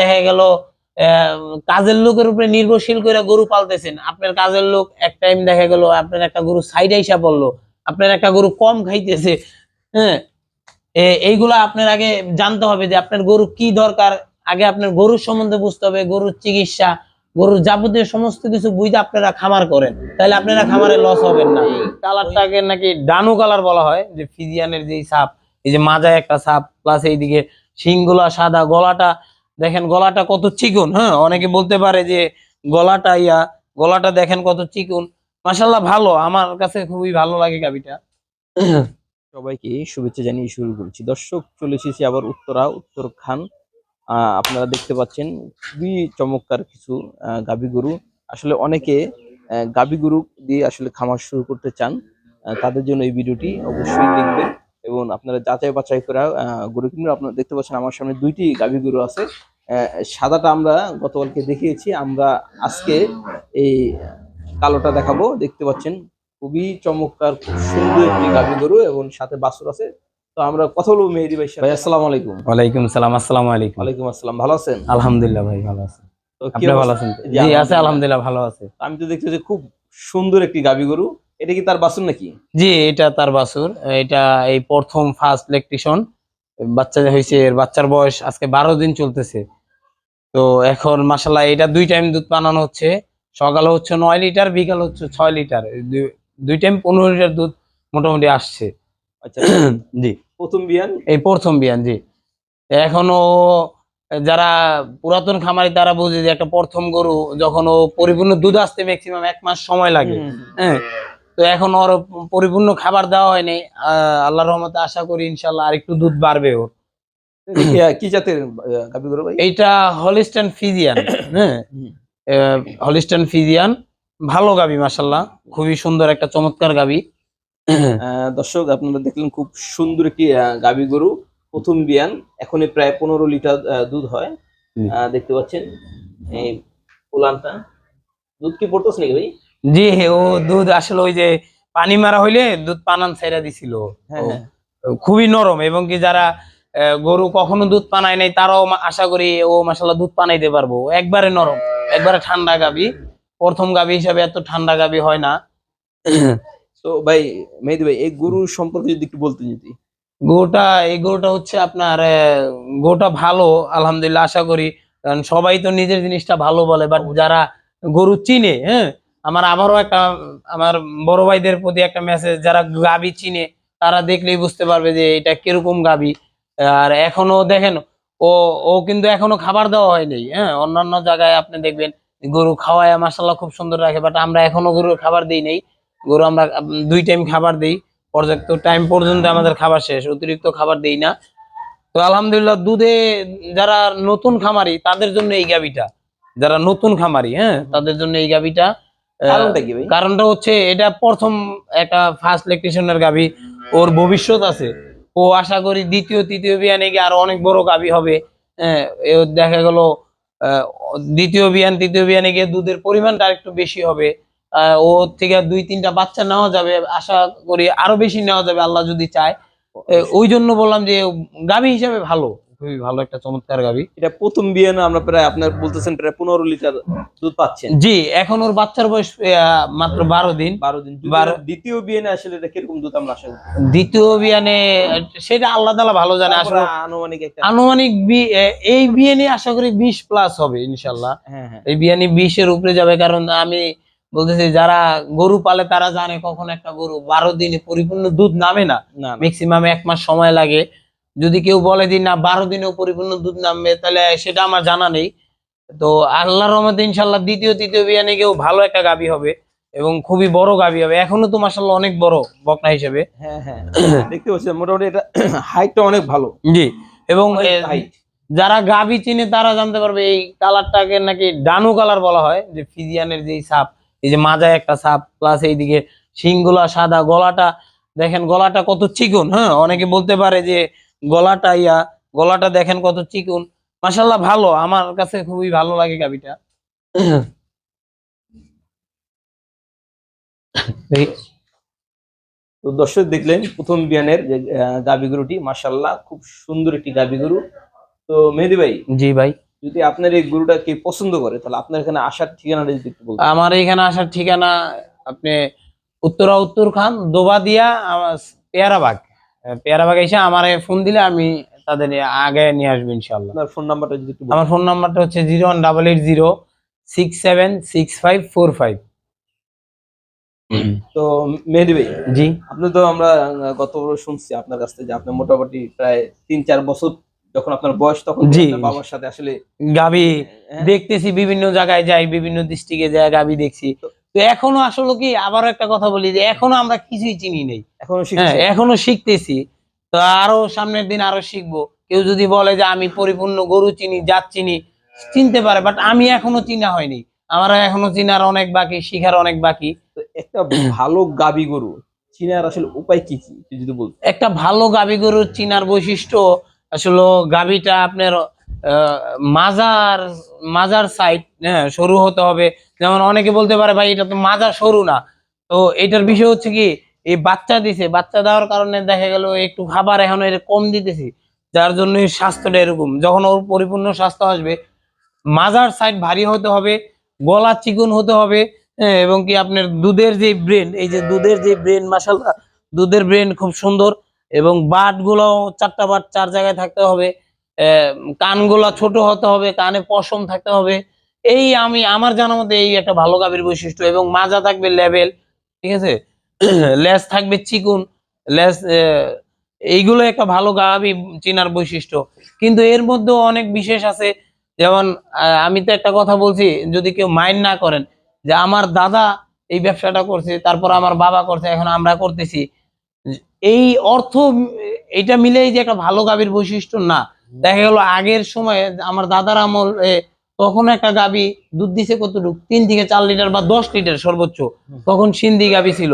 দেখা গেল কাজের লোকের উপরে নির্ভরশীল করে গরু পালতেছেন। আপনার কাজের লোক এক টাইম দেখা গেল, আপনার একটা গরু সাইডে হিসাব বলল আপনার একটা গরু কম খাইতেছে হ্যাঁ? এইগুলা আপনার আগে জানতে হবে যে আপনার গরু কি দরকার। আগে আপনার গরুর সম্বন্ধে বুঝতে হবে, গরুর চিকিৎসা, গরুর যাবতীয় সমস্ত কিছু বুঝে আপনারা খামার করেন। তাহলে আপনারা খামারে লস হবেন না। কালারটাকে নাকি ডানু কালার বলা হয়, যে ফিজিয়ানের যেই সাপ, এই যে মাজায় একটা সাপ প্লাস এইদিকে শিংগুলা, সাদা গলাটা দেখেন গলাটা কত চিকন হ্যাঁ? অনেকে বলতে পারে যে গলাটা ইয়া, গলাটা দেখেন কত চিকন। মাসাল্লাহ ভালো, আমার কাছে খুবই ভালো লাগে গাবিটা। সবাইকে শুভেচ্ছা জানিয়ে শুরু করছি। দর্শক, চলে এসেছি আবার উত্তরা উত্তর খান আপনারা দেখতে পাচ্ছেন খুবই চমৎকার কিছু গাভী গরু। আসলে অনেকে গাভী গরু দিয়ে আসলে খামার শুরু করতে চান তাদের জন্য এই ভিডিওটি অবশ্যই দেখবেন। এবং আপনারা যাচাই বাছাই করে গরু কিনবেন। আপনারা দেখতে পাচ্ছেন আমার সামনে দুইটি গাভী গরু আছে। আহ, সাদাটা আমরা গতকালকে দেখিয়েছি। আমরা আজকে এই কালোটা দেখাবো। দেখতে পাচ্ছেন খুবই চমৎকার খুব সুন্দর একটি গাভী গরু এবং সাথে বাছুর আছে। তো আমরা কথা বলব মেহেদি ভাই ভাই আসসালামু আলাইকুম। ওয়ালাইকুম সালাম আসসালামু আলাইকুম। ওয়ালাইকুম আসসালাম ভালো আছেন? আলহামদুলিল্লাহ ভাই ভালো আছে। তো কি আপনি ভালো আছেন? জি, আছে আলহামদুলিল্লাহ। ভালো আছে। আমি তো দেখছি যে খুব সুন্দর একটি গাভী গরু। এটা কি তার বাছুর নাকি? জি এটা তার বাসুর। এটা এই প্রথম ফার্স্ট ইলেকট্রিশন বাচ্চা হয়েছে এর বাচ্চার বয়স আজকে বারো দিন চলতেছে। তো এখন মাসাল্লাহ এটা দুই টাইম দুধ বানানো হচ্ছে। সকালে হচ্ছে নয় লিটার বিকাল হচ্ছে ছয় লিটার। দুই- দুই টাইম পনেরো লিটার দুধ মোটামুটি আসছে। আচ্ছা জি। প্রথম বিয়ান? এই প্রথম বিয়ান জি। এখনও যারা পুরাতন খামারি তারা বুঝে যে একটা প্রথম গরু যখন ও পরিপূর্ণ দুধ আসতে ম্যাক্সিমাম এক মাস সময় লাগে। হ্যাঁ। তো এখন ওর পরিপূর্ণ খাবার দেওয়া হয়নি। আহ, আল্লাহর রহমতে আশা করি ইনশাল্লাহ আর একটু দুধ বাড়বে ওর। কি- জাতের এইটা হলিস্টান ফিজিয়ান হ্যাঁ। Holistic physician. ভালো গাবি মাসাল্লাহ খুবই সুন্দর একটা চমৎকার গাবি। আহ, দর্শক আপনারা দেখলেন খুব সুন্দর একটি আহ, গাভী গরু প্রথম বিয়ান। এখনই প্রায় পনেরো লিটার দুধ হয়। আহ, দেখতে পাচ্ছেন এই পোলানটা। দুধ কি পড়তেছে নাকি ভাই? জি ও দুধ আসলে ওই যে পানি মারা হইলে দুধ পানান ছেড়া দিছিল। হ্যাঁ হ্যাঁ। খুবই নরম এবং কি যারা গরু কখনো দুধ পানায় নাই তারাও আশা করি ও মাসাল্লাহ দুধ পানাইতে পারব। একবারে নরম একবারে ঠান্ডা গাবি। প্রথম গাবি হিসাবে এত ঠান্ডা গাবি হয় না। তো ভাই মেহেদি ভাই এই গরু সম্পর্কে যদি একটু বলতে যদি। গরুটা এই গরুটা হচ্ছে আপনার গরুটা ভালো আলহামদুলিল্লাহ আশা করি। কারণ সবাই তো নিজের জিনিসটা ভালো বলে বাট যারা গরু চিনে হ্যাঁ আমার আবারও একটা, আমার বড় ভাইদের প্রতি একটা মেসেজ যারা গাবি চিনে, তারা দেখলেই বুঝতে পারবে যে এটা কীরকম গাবি। আর এখনও দেখেন, ও ও কিন্তু এখনও খাবার দেওয়া হয়নি হ্যাঁ? অন্যান্য জায়গায় আপনি দেখবেন, গরু খাওয়ায় মাসাল্লাহ খুব সুন্দর রাখে বাট আমরা এখনও গরুর খাবার দিই নাই। গরু আমরা দুই টাইম খাবার দিই, পর্যাপ্ত টাইম পর্যন্ত আমাদের খাবার শেষ, অতিরিক্ত খাবার দিই না। তো আলহামদুলিল্লাহ, দুধে যারা নতুন খামারি, তাদের জন্য এই গাবিটা। যারা নতুন খামারি হ্যাঁ? তাদের জন্য এই গাবিটা। কারণটা কি ভাই? কারণটা হচ্ছে এটা প্রথম একটা ফার্স্ট ইলেকট্রিশিয়ানের গাবি ওর ভবিষ্যৎ আছে। ও আশা করি দ্বিতীয় তৃতীয় বিয়ানে গিয়ে আরও অনেক বড় গাবি হবে। হ্যাঁ দেখা গেল দ্বিতীয় বিয়ান তৃতীয় বিয়ানে গিয়ে দুধের পরিমাণটা আরেকটু বেশি হবে। ওর থেকে দুই তিনটা বাচ্চা নেওয়া যাবে আশা করি আরও বেশি নেওয়া যাবে আল্লাহ যদি চায়। ওই জন্য বললাম যে গাবি হিসাবে ভালো। খুবই ভালো একটা চমৎকার গাবি। এটা প্রথম বিয়ানে আমরা প্রায় আপনার বলতেছেন প্রায় পনেরো লিটার দুধ পাচ্ছেন। জি এখন ওর বাচ্চার বয়স মাত্র বারো দিন। বারো দিন। দ্বিতীয় বিয়ানে আসলে এটা কীরকম দুধ আমরা আশা দ্বিতীয় বিয়ানে সেটা আল্লাহ তালা ভালো জানে আসলে আনুমানিক একটা আনুমানিক এই বিয়ে নিয়ে আশা করি বিশ প্লাস হবে ইনশাল্লাহ হ্যাঁ হ্যাঁ। এই বিয়ে নিয়ে বিশের উপরে যাবে কারণ আমি বলতেছি যারা গরু পালে তারা জানে কখন একটা গরু বারো দিনে পরিপূর্ণ দুধ নামে না। না না। ম্যাক্সিমাম এক মাস সময় লাগে। যদি কেউ বলে যে না বারো দিনেও পরিপূর্ণ দুধ নামবে তাহলে সেটা আমার জানা নেই। তো আল্লাহ রহমতে ইনশাল্লাহ দ্বিতীয় তৃতীয় বিয়ানে গিয়েও ভালো একটা গাবি হবে এবং খুবই বড় গাবি হবে। এখনও তো মাসাল্লাহ অনেক বড় বকনা হিসেবে। হ্যাঁ হ্যাঁ। দেখতে পাচ্ছি মোটামুটি এটা হাইটটা অনেক ভালো। জি এবং যারা গাবি চিনে তারা জানতে পারবে এই কালারটাকে নাকি ডানু কালার বলা হয় যে ফিজিয়ানের যেই সাপ এই যে মাজায় একটা সাপ প্লাস এইদিকে শিংগুলা সাদা গলাটা দেখেন গলাটা কত চিকন হ্যাঁ? অনেকে বলতে পারে যে গলাটা ইয়া গলাটা দেখেন কত চিকন। মাসাল্লাহ ভালো। আমার কাছে খুবই ভালো লাগে গাবিটা। তো দর্শক দেখলেন প্রথম বিয়ানের যে গাভী গরুটি মাসাল্লাহ খুব সুন্দর একটি গাভী গরু তো মেহেদি ভাই জি ভাই। যদি আপনার এই গরুটা কে পছন্দ করে তাহলে আপনার এখানে আসার ঠিকানাটা যদি একটু বলতেন। আমার এখানে আসার ঠিকানা আপনি উত্তরা উত্তর খান দোবাদিয়া পেয়ারাবাগ। আহ, পেয়ারাবাগ এসে আমার ফোন দিলে আমি তাদের আগে নিয়ে আসব ইনশাল্লাহ আপনার ফোন নাম্বারটা যদি একটু আমার ফোন নাম্বারটা হচ্ছে zero one double eight zero six seven six five four five তো মেহেদি ভাই জি। আপনি তো আমরা গত বছর শুনছি আপনার কাছ থেকে যে আপনি মোটামুটি প্রায় তিন চার বছর যখন আপনার বয়স তখন জি। বাবার সাথে আসলে গাবি হ্যাঁ, দেখতেছি বিভিন্ন জায়গায় যাই বিভিন্ন ডিস্ট্রিক্টে যাই গাবি দেখছি। তো এখনও আসলে কি আবারও একটা কথা বলি যে এখনও আমরা কিছুই চিনি নেই। এখনও হ্যাঁ এখনও শিখতেছি। তো আরও সামনের দিন আরও শিখব। কেউ যদি বলে যে আমি পরিপূর্ণ গরু চিনি জাত চিনি চিনতে পারে বাট আমি এখনও চিনা হয়নি। আমার এখনও চিনার অনেক বাকি শিখার অনেক বাকি। একটা ভালো গাবি গরু চিনার আসলে উপায় কি কি? যদি বলতেন। একটা ভালো গাবি গরুর চিনার বৈশিষ্ট্য আসলে গাবিটা আপনার আহ, মাজার মাজার সাইড হ্যাঁ সরু হতে হবে। যেমন অনেকে বলতে পারে, ভাই, এটা তো মাজা সরু না। তো এটার বিষয় হচ্ছে কি, এই বাচ্চা দিছে, বাচ্চা দেওয়ার কারণে দেখা গেল একটু খাবার এখন এর কম দিতেছি, যার জন্য স্বাস্থ্যটা এরকম। যখন ওর পরিপূর্ণ স্বাস্থ্য আসবে, মাজার সাইড ভারী হতে হবে, গলা চিকন হতে হবে এবং কি আপনার দুধের যে ব্রেন এই যে দুধের যে ব্রেন মাসাল্লাহ দুধের ব্রেন খুব সুন্দর, এবং বাটগুলো চারটা বাট চার জায়গায় থাকতে হবে কানগুলা ছোট হতে হবে, কানে পশম থাকতে হবে এই আমি আমার জানার মধ্যে এই একটা ভালো গাভীর বৈশিষ্ট্য এবং মাজা থাকবে লেভেল ঠিক আছে? লেজ থাকবে চিকুন আহ, এইগুলো একটা ভালো গাভী চিনার বৈশিষ্ট্য। কিন্তু এর মধ্যেও অনেক বিশেষ আছে যেমন আমি তো একটা কথা বলছি যদি কেউ মাইন্ড না করেন যে আমার দাদা এই ব্যবসাটা করছে তারপর আমার বাবা করছে এখন আমরা করতেছি এই অর্থ এটা মিলেই যে একটা ভালো গাভীর বৈশিষ্ট্য না। দেখা গেল আগের সময়ে আমার দাদার আমল তখন একটা গাবি দুধ দিছে কতটুকু? তিন থেকে চার লিটার বা দশ লিটার সর্বোচ্চ। তখন সিন্ধি গাবি ছিল।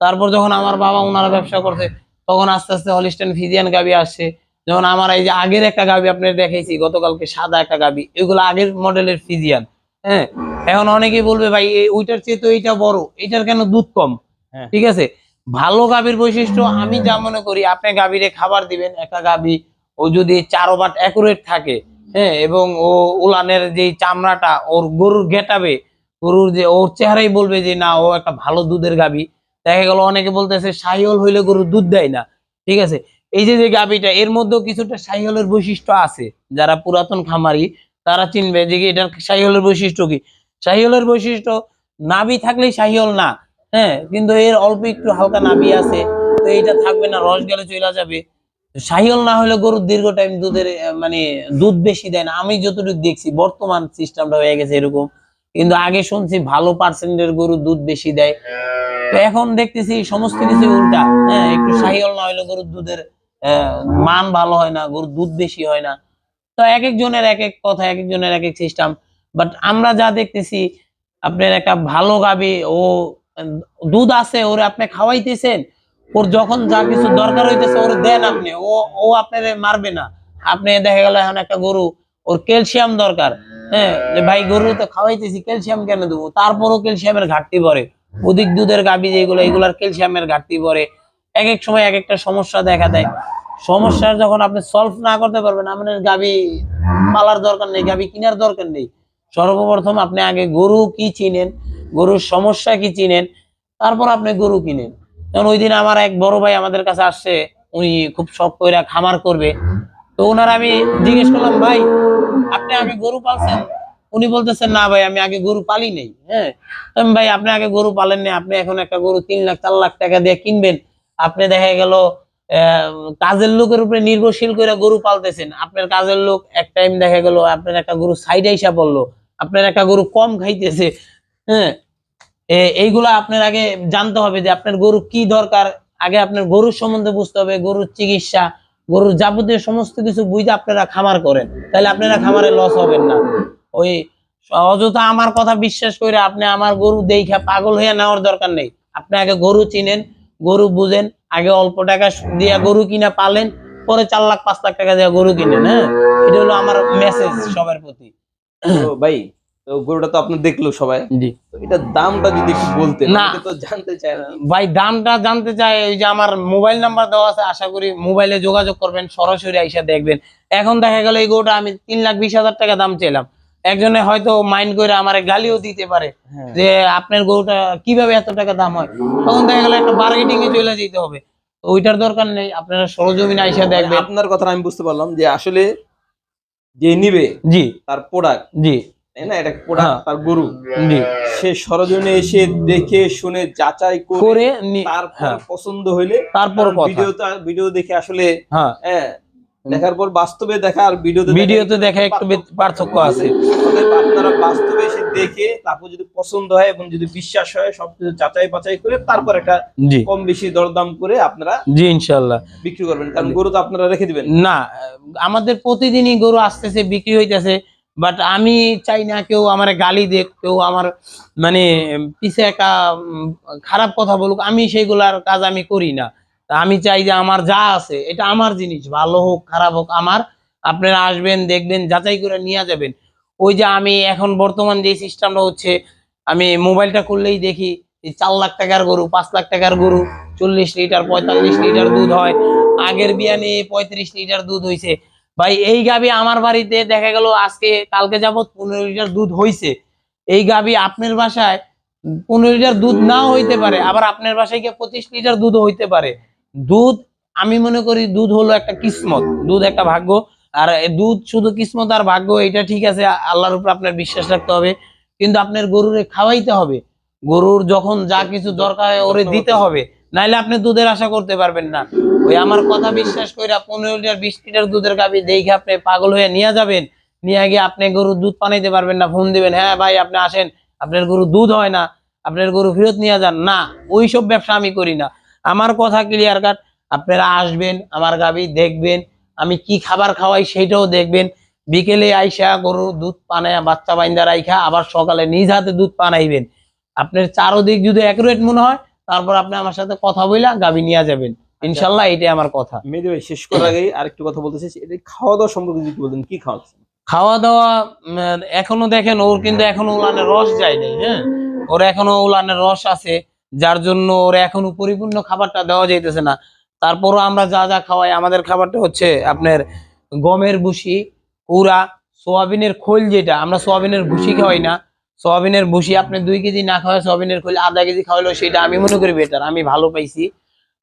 তারপর যখন আমার বাবা ওনারা ব্যবসা করছে তখন আস্তে আস্তে হলিস্টেন ফিজিয়ান গাবি আসছে। যেমন আমার এই যে আগের একটা গাবি আপনার দেখেছি গতকালকে সাদা একটা গাবি এগুলো আগের মডেলের ফিজিয়ান। হ্যাঁ এখন অনেকেই বলবে ভাই ওইটার চেয়ে তো এইটা বড় এটার কেন দুধ কম? হ্যাঁ। ঠিক আছে? ভালো গাভীর বৈশিষ্ট্য আমি যা মনে করি আপনি গাভীরে খাবার দিবেন একটা গাভী ও যদি চারো বাট অ্যাকুরেট থাকে হ্যাঁ এবং ও উলানের যে চামড়াটা ওর গরুর গেটাবে গরুর যে ওর চেহারাই বলবে যে, না, ও একটা ভালো দুধের গাবি। দেখা গেল অনেকে বলতেছে, সাহিওল হইলে গরু দুধ দেয় না। ঠিক আছে? এই যে যে গাবিটা, এর মধ্যেও কিছুটা সাহিওলের বৈশিষ্ট্য আছে। যারা পুরাতন খামারি, তারা চিনবে যে এটার সাহিওলের বৈশিষ্ট্য কি? সাহিওলের বৈশিষ্ট্য, নাভি থাকলেই সাহিওল না। হ্যাঁ কিন্তু এর অল্প একটু হালকা নাভি আছে, তো এইটা থাকবে না, রস গেলে চলে যাবে। সাহিওল না হলে গরুর দীর্ঘ টাইম দুধের মানে দুধ বেশি দেয় না। আমি যতটুকু দেখছি, বর্তমান সিস্টেমটা হয়ে গেছে এরকম। কিন্তু আগে শুনছি ভালো পার্সেন্টের গরু দুধ বেশি দেয়। তো এখন দেখতেছি সমস্ত কিছু উল্টা। হ্যাঁ একটু সাহিওল না হলে গরুর দুধের মান ভালো হয় না, গরুর দুধ বেশি হয় না। তো এক একজনের এক এক কথা, এক একজনের এক এক সিস্টেম বাট আমরা যা দেখতেছি, আপনার একটা ভালো গাবি, ও, দুধ আছে, ওরে আপনি খাওয়াইতেছেন। ওর যখন যা কিছু দরকার হইতেছে, ওর দেন আপনি। ও ও আপনার মারবে না। আপনি দেখা গেল এখন একটা গরু, ওর ক্যালসিয়াম দরকার। হ্যাঁ যে ভাই, গরু তো খাওয়াইতেছি, ক্যালসিয়াম কেন দেবো? তারপরও ক্যালসিয়ামের ঘাটতি পড়ে। অধিক দুধের গাবি যেগুলো, এগুলার ক্যালসিয়ামের ঘাটতি পড়ে। এক এক সময় এক একটা সমস্যা দেখা দেয়। সমস্যার যখন আপনি সলভ না করতে পারবেন, আপনার গাবি পালার দরকার নেই গাবি কেনার দরকার নেই। সর্বপ্রথম আপনি আগে গরু কি চিনেন, গরুর সমস্যা কি চিনেন, তারপর আপনি গরু কিনেন। যেমন ওই দিন আমার এক বড় ভাই আমাদের কাছে আসছে, উনি খুব শখ করে খামার করবে। তো ওনার আমি জিজ্ঞেস করলাম, ভাই, আপনি আগে গরু পালছেন? উনি বলতেছেন, না ভাই, আমি আগে গরু পালি নেই। হ্যাঁ? ভাই, আপনি আগে গরু পালেন না আপনি এখন একটা গরু তিন লাখ, চার লাখ টাকা দিয়ে কিনবেন। আপনি দেখা গেল কাজের লোকের উপরে নির্ভরশীল করে গরু পালতেছেন। আপনার কাজের লোক এক টাইম দেখা গেল, আপনার একটা গরু সাইড আইসা পড়ল, আপনার একটা গরু কম খাইতেছে। হ্যাঁ? এইগুলা আপনার আগে জানতে হবে যে আপনার গরু কি দরকার। আগে আপনার গরুর সম্বন্ধে বুঝতে হবে, গরুর চিকিৎসা, গরুর যাবতীয় সমস্ত কিছু বুঝে আপনারা খামার করেন। তাহলে আপনারা খামারে লস হবেন না। ওই অযথা আমার কথা বিশ্বাস করে আপনি আমার গরু দেখা পাগল হয়ে নেওয়ার দরকার নেই। আপনি আগে গরু চিনেন, গরু বুঝেন, আগে অল্প টাকা দিয়া গরু কিনা পালেন, পরে চার লাখ, পাঁচ লাখ টাকা দিয়ে গরু কিনেন হ্যাঁ? এটা হলো আমার মেসেজ সবার প্রতি। ভাই তো গরুটা তো আপনি দেখল সবাই। জি। তো দামটা যদি একটু বলতেন না। তো জানতে চায় না। ভাই দামটা জানতে চাই ওই যে আমার মোবাইল নাম্বার দেওয়া আছে আশা করি মোবাইলে যোগাযোগ করবেন সরাসরি আইসা দেখবেন। এখন দেখা গেল এই গরুটা আমি তিন লাখ বিশ হাজার টাকা দাম চাইলাম। একজনে হয়তো মাইন্ড করে আমার গালিও দিতে পারে হ্যাঁ। যে আপনার গরুটা কীভাবে এত টাকা দাম হয়। তখন দেখা গেল একটা বার্গেটিং এ চলে যেতে হবে। ওইটার দরকার নেই আপনারা সরজমিনে আইসা দেখবেন। আপনার কথা আমি বুঝতে পারলাম যে আসলে যে নিবে জি। তার প্রোডাক্ট জি। না? এটা প্রোডাক্ট হ্যাঁ। তার গরু। সে সরজনে এসে দেখে শুনে যাচাই করে তারপর হ্যাঁ। পছন্দ হইলে তারপর ভিডিও দেখে আসলে হ্যাঁ। হ্যাঁ দেখার পর বাস্তবে দেখা আর ভিডিওতে দেখা ভিডিওতে দেখা একটু পার্থক্য। আছে। আপনারা বাস্তবে এসে দেখে তারপর যদি পছন্দ হয় এবং যদি বিশ্বাস হয় সবকিছু যাচাই বাছাই করে তারপর একটা কম বেশি দরদাম করে আপনারা জি ইনশাল্লাহ বিক্রি করবেন। কারণ গরু তো আপনারা রেখে দিবেন। না আমাদের প্রতিদিনই গরু আসতেছে বিক্রি হইতেছে। বাট আমি চাই না কেউ আমার গালি দেখ কেউ আমার মানে পিছে উম, খারাপ কথা বলুক আমি সেইগুলার কাজ আমি করি না। আমি চাই যে আমার যা আছে এটা আমার জিনিস ভালো হোক খারাপ হোক আমার। আপনারা আসবেন দেখবেন যাচাই করে নিয়ে যাবেন। ওই যে আমি এখন বর্তমান যে সিস্টেমটা হচ্ছে আমি মোবাইলটা করলেই দেখি চার লাখ টাকার গরু পাঁচ লাখ টাকার গরু চল্লিশ লিটার পঁয়তাল্লিশ লিটার দুধ হয়। আগের বিয়ানে পঁয়ত্রিশ লিটার দুধ হইছে। ভাই, এই গাবি আমার বাড়িতে দেখা গেল আজকে, কালকে যাবত পনেরো লিটার দুধ হইছে। এই গাবি আপনার বাসায় পনেরো লিটার দুধ নাও হইতে পারে, আবার আপনার বাসায় গিয়ে পঁচিশ লিটার দুধ হইতে পারে। দুধ, আমি মনে করি দুধ হলো একটা কিসমত, দুধ একটা ভাগ্য। আর দুধ শুধু কিসমত আর ভাগ্য, এটা ঠিক আছে, আল্লাহর উপর আপনার বিশ্বাস রাখতে হবে। কিন্তু আপনার গরুরে খাওয়াইতে হবে। গরুর যখন যা কিছু দরকার হয়, ওরে দিতে হবে। নাইলে আপনি দুধের আশা করতে পারবেন না। ওই আমার কথা বিশ্বাস করে পনেরো লিটার, বিশ লিটার দুধের গাবি দেখে আপনি পাগল হয়ে নিয়ে যাবেন। নিয়ে গিয়ে আপনি গরুর দুধ পানাইতে পারবেন না, ফোন দিবেন হ্যাঁ ভাই, আপনি আসেন। আপনার গরু দুধ হয় না, আপনার গরু ফেরত নিয়ে যান। না, ওই সব ব্যবসা আমি করি না। আমার কথা ক্লিয়ার কাট আপনারা আসবেন, আমার গাবি দেখবেন, আমি কি খাবার খাওয়াই সেটাও দেখবেন। বিকেলে আইসা গরু দুধ পানায়া বাচ্চা বাইন্দা রাইখা আবার সকালে নিজ হাতে দুধ পানাইবেন আপনার চারোদিক যদি অ্যাকুরেট মনে হয় তারপর আপনি আমার সাথে কথা বইলা গাবি নিয়ে যাবেন। ইনশাল্লাহ এটাই আমার কথা। মেহেদি ভাই শেষ করার আগে আরেকটু কথা বলতে চাইছি। এটা খাওয়া দাওয়া সম্পর্কে যদি বলতেন কি খাওয়াচ্ছেন খাওয়া দাওয়া এখনও দেখেন ওর কিন্তু এখনও উলানের রস যায় নাই হ্যাঁ? ওর এখনও উলানের রস আছে যার জন্য ওর এখনও পরিপূর্ণ খাবারটা দেওয়া যাইতেছে না। তারপরও আমরা যা যা খাওয়াই আমাদের খাবারটা হচ্ছে আপনার গমের ভুসি কুড়া সোয়াবিনের খোল যেটা আমরা সোয়াবিনের ভুসি খাওয়াই না। সোয়াবিনের ভুসি আপনি দুই কেজি না খাওয়াই সোয়াবিনের খোল আধা কেজি খাওয়াইলো সেটা আমি মনে করি বেটার আমি ভালো পাইছি।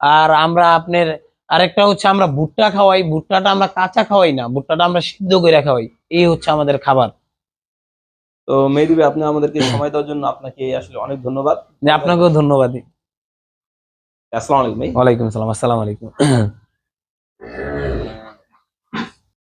আর আমরা আপনার আরেকটা হচ্ছে আমরা ভুট্টা খাওয়াই ভুট্টাটা আমরা কাঁচা খাওয়াই না ভুট্টাটা আমরা সিদ্ধ করে খাওয়াই এই হচ্ছে আমাদের খাবার। তো মেহেদি আপনি আমাদেরকে সময় দেওয়ার জন্য আপনাকে আসলে অনেক ধন্যবাদ। আপনাকেও ধন্যবাদ। আসসালামু আলাইকুম ভাই। ওয়ালাইকুম আসসালাম আসসালামু আলাইকুম।